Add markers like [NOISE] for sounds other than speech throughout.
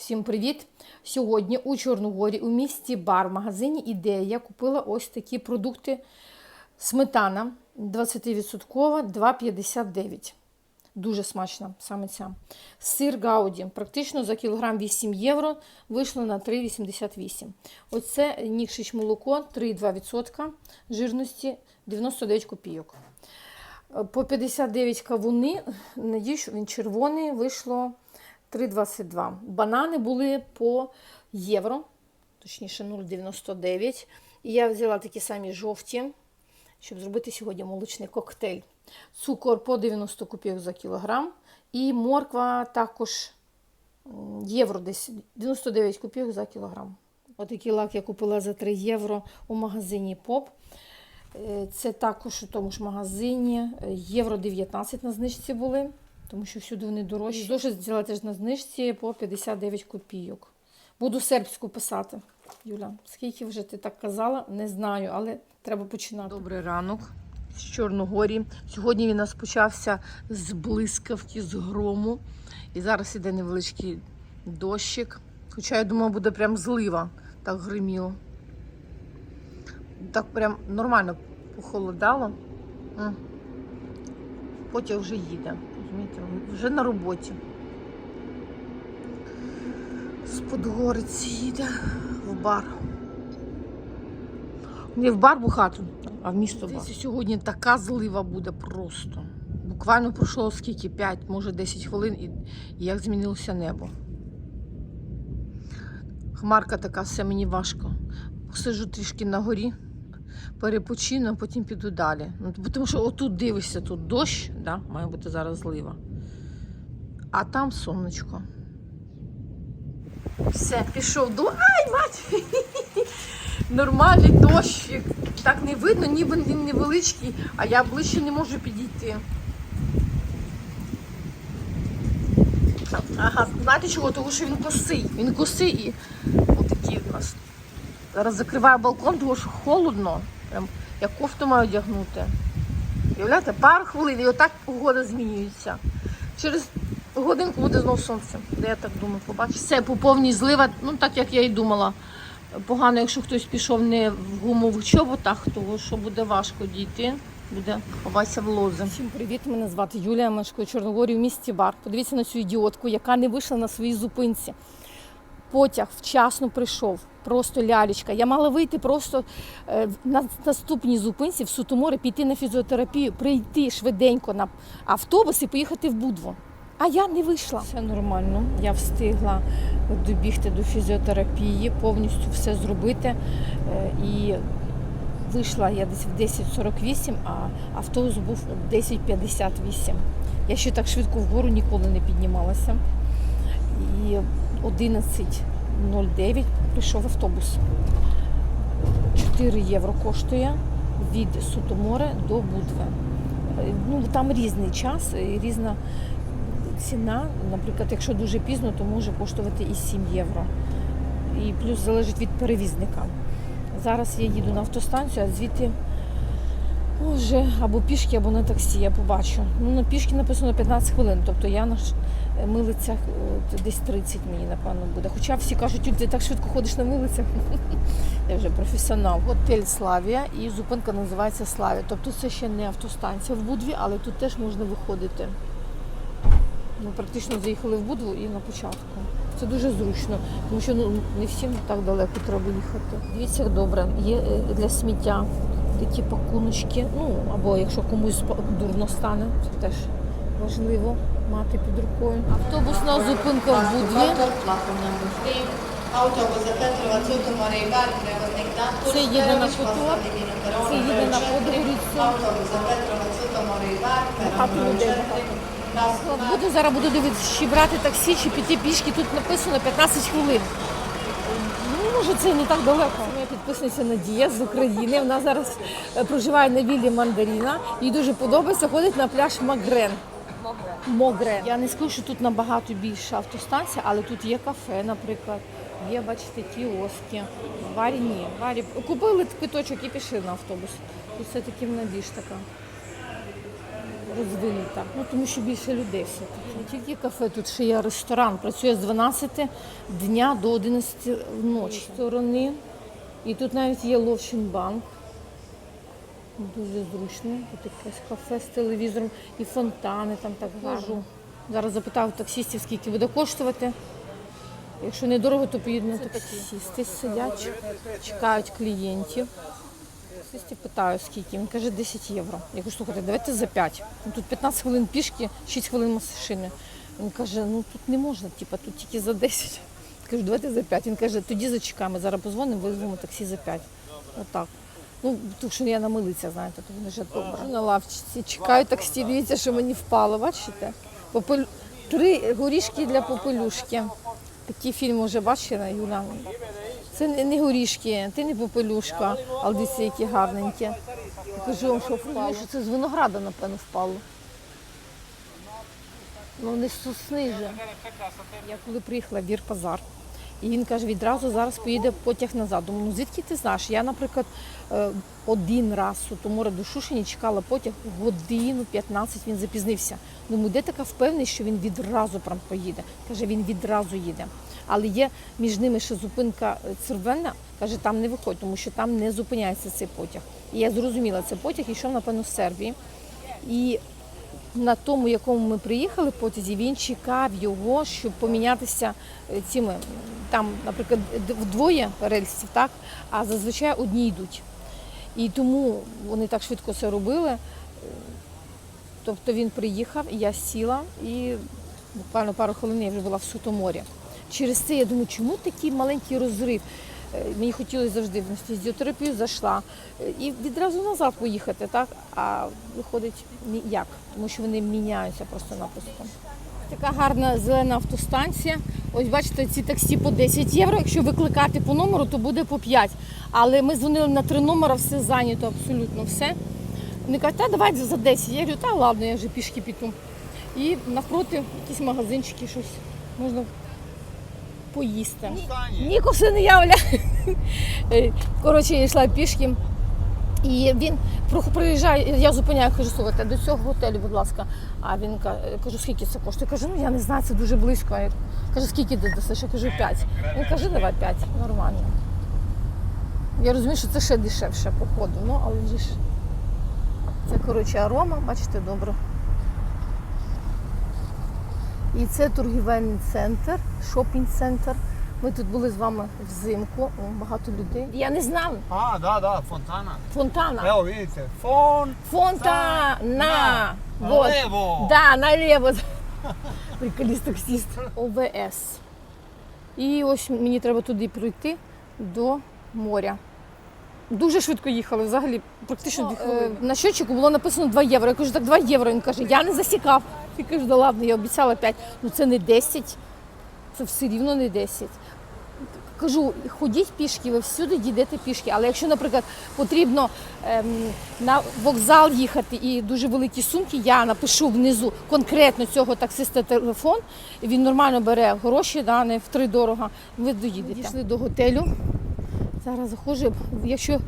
Всім привіт! Сьогодні у Чорногорі у місті Бар в магазині Ідея я купила ось такі продукти. Сметана 20% 2,59. Дуже смачна саме ця. Сир Гауді. Практично за кілограм 8 євро вийшло на 3,88. Оце нікшич молоко 3,2% жирності 99 копійок. По 59 кавуни, надіюсь, що він червоний, вийшло 3,22. Банани були по євро, точніше 0,99. І я взяла такі самі жовті, щоб зробити сьогодні молочний коктейль. Цукор по 90 копійок за кілограм. І морква також євро десь 99 копійок за кілограм. Отакий лак я купила за 3 євро у магазині ПОП. Е, Це також у тому ж магазині. Е, Євро 19 на знижці були, тому що всюди вони дорожчі. Дуже взяла теж на знижці по 59 копійок. Буду сербську писати. Юля, скільки вже ти так казала, не знаю, але треба починати. Добрий ранок з Чорногорі. Сьогодні він у нас почався з блискавки, з грому. І зараз іде невеличкий дощик. Хоча я думала, буде прям злива, так гриміло. Так прям нормально похолодало. М. Потяг вже їде. Розумієте, вже на роботі. З Подгориці їде в бар. Не в бар бухати, а в місто бар. Сьогодні така злива буде просто. Буквально пройшло скільки? 5, може 10 хвилин, і як змінилося небо. Хмарка така, все мені важко. Посиджу трішки на горі, перепочину, а потім піду далі. Ну, тому що отут дивишся, тут дощ, да? має бути зараз злива. А там сонечко. Все, пішов до. Ай, мать! [LAUGHS] Нормальний дощик. Так не видно, ніби він невеличкий, а я ближче не можу підійти. Ага, знаєте чого? Тому що він косий. Він косий і отакий у нас. Зараз закриваю балкон, тому що холодно. Прям я кофту маю одягнути. Уявляєте, пару хвилин і отак погода змінюється. Через годинку буде знов сонце. Я так думаю, побачиш. Все, по повній злива, ну так як я і думала. Погано, якщо хтось пішов не в гумових чоботах, тому що буде важко дійти. Буде ховатися в лози. Всім привіт! Мене звати Юлія Мешкою Чорногорі в місті Бар. Подивіться на цю ідіотку, яка не вийшла на своїй зупинці. Потяг вчасно прийшов, просто лялечка. Я мала вийти просто е, на наступній зупинці в Сутоморе, піти на фізіотерапію, прийти швиденько на автобус і поїхати в Будво. А я не вийшла. Все нормально. Я встигла добігти до фізіотерапії, повністю все зробити. Е, І вийшла я десь в 10.48, а автобус був в 10.58. Я ще так швидко вгору ніколи не піднімалася. І 11.09 прийшов автобус. 4 євро коштує від Сутоморе до Будве. Ну, там різний час, різна ціна. Наприклад, якщо дуже пізно, то може коштувати і 7 євро. І плюс залежить від перевізника. Зараз я їду на автостанцію, а звідти вже або пішки, або на таксі, я побачу. Ну, на пішки написано 15 хвилин, тобто я на милицях десь 30 мені, напевно, буде. Хоча всі кажуть, «Юль, ти так швидко ходиш на милицях. [LAUGHS] Я вже професіонал. Готель Славія і зупинка називається Славія. Тобто це ще не автостанція в Будві, але тут теж можна виходити. Ми практично заїхали в Будву і на початку. Це дуже зручно, тому що ну, не всім так далеко треба їхати. Дивіться, добре, є е, для сміття такі пакуночки. Ну, або якщо комусь дурно стане, це теж важливо мати під рукою. Автобусна зупинка в Будві. Це їде на Котор, це їде на Подгоріцю. Багато людей. Буду зараз буду дивитися, чи брати таксі, чи піти пішки. Тут написано 15 хвилин. Ну, може, це не так далеко. Підписниця Надія з України. Вона зараз е, проживає на віллі Мандаріна. Їй дуже подобається ходить на пляж Магрен. Могрен. Я не скажу, що тут набагато більше автостанція, але тут є кафе, наприклад. Є, бачите, кіоски. В Варі ні. В Варі купили квиточок і пішли на автобус. Тут все-таки вона більш така розвинута. Ну тому що більше людей все таки. Не тільки кафе, тут ще є ресторан. Працює з 12 дня до 11 ночі. Сторони. І тут навіть є Ловчин банк. Дуже зручно. Тут якесь кафе з телевізором і фонтани там так гарно. Зараз запитав таксистів, скільки буде коштувати. Якщо недорого, то поїду на таксисти сидять, чекають клієнтів. Таксисті питаю, скільки. Він каже 10 євро. Я кажу, слухайте, давайте за 5. Ну, тут 15 хвилин пішки, 6 хвилин машини. Він каже, ну тут не можна, типа, тут тільки за 10. Кажу, давайте за 5. Він каже, тоді зачекаємо, зараз позвонимо, визвемо таксі за 5. Отак. Ну, тому що я на милиця, знаєте, то вони вже добре. На лавчиці чекаю таксі, дивіться, що мені впало, бачите? Попель... Три горішки для попелюшки. Такі фільми вже бачила, Юля. Це не, горішки, ти не попелюшка, але дивіться, які гарненькі. Я кажу вам, що впало. Це з винограда, напевно, впало. Ну, не з сосни же. Я коли приїхала в Вір-Пазар, і він каже, відразу зараз поїде потяг назад. Думаю, ну звідки ти знаєш? Я, наприклад, е, один раз у тому до Шушині чекала потяг годину 15, він запізнився. Думаю, де така впевненість, що він відразу прям поїде. Каже, він відразу їде. Але є між ними ще зупинка е, Цервельна, каже, там не виходь, тому що там не зупиняється цей потяг. І я зрозуміла, це потяг йшов, напевно, з Сербії. І на тому, якому ми приїхали потязі, він чекав його, щоб помінятися е, цими. Там, наприклад, вдвоє рельсів, так, а зазвичай одні йдуть. І тому вони так швидко це робили. Тобто він приїхав, я сіла і буквально пару хвилин я вже була в Сутоморі. Через це я думаю, чому такий маленький розрив? Е, Мені хотілося завжди в фізіотерапію зайшла е, і відразу назад поїхати, так? А виходить ніяк, тому що вони міняються просто-напросто. Така гарна зелена автостанція. Ось бачите, ці таксі по 10 євро. Якщо викликати по номеру, то буде по 5. Але ми дзвонили на три номера, все зайнято, абсолютно все. Вони кажуть, та давайте за 10. Я говорю, та ладно, я вже пішки піду. І навпроти якісь магазинчики, щось можна поїсти. Ніко все не явля. Е, Коротше, я йшла пішки. І він приїжджає, я зупиняю, кажу, слухайте, до цього готелю, будь ласка. А він каже, кажу, скільки це коштує? Я Кажу, ну я не знаю, це дуже близько. Я кажу, скільки ти дасиш? Я кажу, 5. Він каже, давай 5, нормально. Я розумію, що це ще дешевше, походу, ну, але ж. Це, коротше, арома, бачите, добре. І це торгівельний центр, шопінг-центр. Ми тут були з вами взимку, о, багато людей. Я не знала. А, да, да, фонтана. Фонтана. Evo vidite, fon, Фонтана! Вот. Налево. Да, налево. [LAUGHS] Приколіст таксист. ОВС. І ось мені треба туди пройти до моря. Дуже швидко їхали, взагалі, практично дві хвилини. На щочику було написано 2 євро. Я кажу, так 2 євро. Він каже, я не засікав. Я кажу, да ладно, я обіцяла 5. Ну це не 10, це все рівно не 10. Кажу, ходіть пішки, ви всюди дійдете пішки. Але якщо, наприклад, потрібно ем, на вокзал їхати і дуже великі сумки, я напишу внизу конкретно цього таксиста телефон. Він нормально бере гроші, да, не втри дорого. Ви доїдете. Дійшли до готелю. Зараз заходжу. Якщо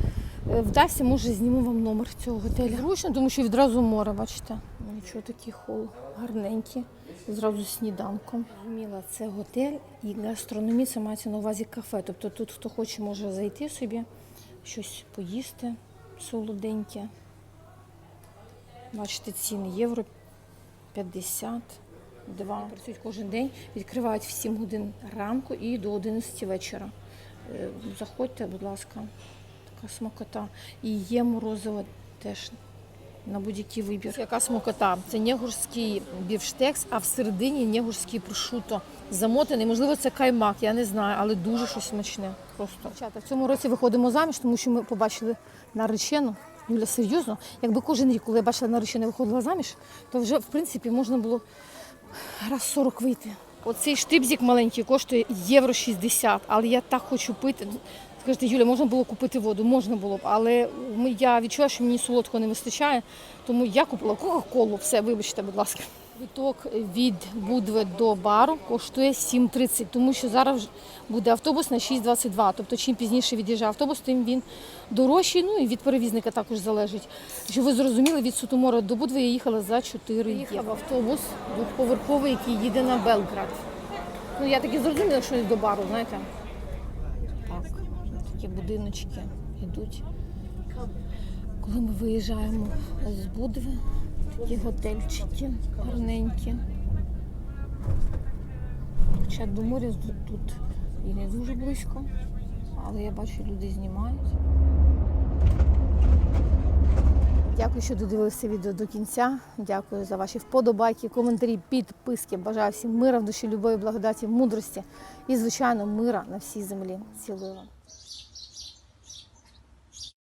вдасться, може зніму вам номер цього готелю. Зручно, тому що відразу море, бачите. Нічого такий хол гарненький. Зразу сніданком. Зрозуміла, це готель і гастрономія, це мається на увазі кафе. Тобто тут хто хоче, може зайти собі, щось поїсти солоденьке. Бачите, ціни євро 52. Працюють кожен день, відкривають в 7 годин ранку і до 11 вечора. Е, Заходьте, будь ласка, така смакота. І є морозиво теж на будь-який вибір. Яка смакота? Це негурський бівштекс, а всередині негурський прошуто замотаний. Можливо, це каймак, я не знаю, але дуже щось смачне. Просто Дівчата, в цьому році виходимо заміж, тому що ми побачили наречену. Юля, серйозно, якби кожен рік, коли я бачила наречену, виходила заміж, то вже в принципі можна було раз 40 вийти. Оцей штибзик маленький коштує євро 60, але я так хочу пити. Скажете, Юля, можна було купити воду? Можна було б, але я відчуваю, що мені солодкого не вистачає, тому я купила Кока-Колу. Все, вибачте, будь ласка. Квиток від Будви до бару коштує 7,30, тому що зараз буде автобус на 6,22. Тобто, чим пізніше від'їжджає автобус, тим він дорожчий. Ну і від перевізника також залежить. Щоб ви зрозуміли, від Сутомора до Будви я їхала за 4 Їхав автобус двохповерховий, який їде на Белград. Ну я таки зрозуміла, що до бару, знаєте. Так, такі будиночки йдуть. Коли ми виїжджаємо з Будви, такі готельчики гарненькі. Хоча до моря тут і не дуже близько, але я бачу, люди знімають. Дякую, що додивилися відео до кінця. Дякую за ваші вподобайки, коментарі, підписки. Бажаю всім мира в душі, любові, благодаті, мудрості і, звичайно, мира на всій землі. Цілую вам.